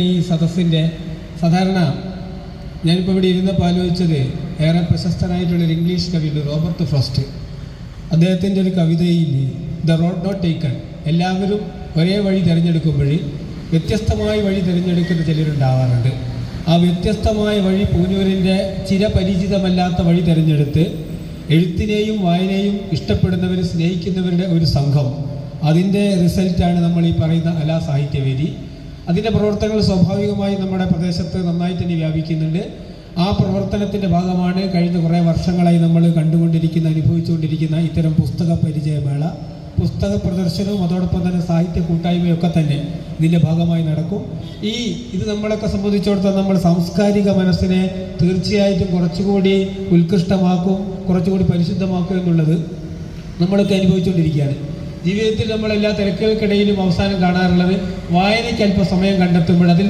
ഈ സദസ്സിന്റെ സാധാരണ ഞാനിപ്പോൾ ഇവിടെ ഇരുന്നപ്പോൾ ആലോചിച്ചത് ഏറെ പ്രശസ്തനായിട്ടുള്ളൊരു ഇംഗ്ലീഷ് കവിയുണ്ട് റോബർട്ട് ഫ്രോസ്റ്റ്. അദ്ദേഹത്തിന്റെ ഒരു കവിതയിൽ ദ റോഡ് നോട്ട് ടേക്കൺ എല്ലാവരും ഒരേ വഴി തിരഞ്ഞെടുക്കുമ്പോൾ വ്യത്യസ്തമായ വഴി തിരഞ്ഞെടുക്കുന്ന ചിലരുണ്ടാവാറുണ്ട്. ആ വ്യത്യസ്തമായ വഴി പൂനൂരിന്റെ ചിരപരിചിതമല്ലാത്ത വഴി തിരഞ്ഞെടുത്ത് എഴുത്തിനെയും വായനയും ഇഷ്ടപ്പെടുന്നവർ സ്നേഹിക്കുന്നവരുടെ ഒരു സംഘം. അതിന്റെ റിസൾട്ടാണ് നമ്മൾ ഈ പറയുന്ന കലാ സാഹിത്യവേദി. അതിന്റെ പ്രവർത്തനങ്ങൾ സ്വാഭാവികമായി നമ്മുടെ പ്രദേശത്ത് നന്നായി തന്നെ വ്യാപിക്കുന്നുണ്ട്. ആ പ്രവർത്തനത്തിന്റെ ഭാഗമാണ് കഴിഞ്ഞ കുറേ വർഷങ്ങളായി നമ്മൾ കണ്ടുകൊണ്ടിരിക്കുന്ന അനുഭവിച്ചുകൊണ്ടിരിക്കുന്ന ഇത്തരം പുസ്തക പരിചയമേള. പുസ്തക പ്രദർശനവും അതോടൊപ്പം തന്നെ സാഹിത്യ കൂട്ടായ്മയൊക്കെ തന്നെ ഇതിന്റെ ഭാഗമായി നടക്കും. ഈ ഇത് നമ്മളൊക്കെ സംബന്ധിച്ചിടത്തോളം നമ്മൾ സാംസ്കാരിക മനസ്സിനെ തീർച്ചയായിട്ടും കുറച്ചുകൂടി ഉത്കൃഷ്ടമാക്കും കുറച്ചുകൂടി പരിശുദ്ധമാക്കും എന്നുള്ളത് നമ്മളൊക്കെ അനുഭവിച്ചുകൊണ്ടിരിക്കുകയാണ്. ജീവിതത്തിൽ നമ്മൾ എല്ലാ തിരക്കുകൾക്കിടയിലും അവസാനം കാണാറുള്ളത് വായനയ്ക്ക് അല്പസമയം കണ്ടെത്തുമ്പോൾ അതിൽ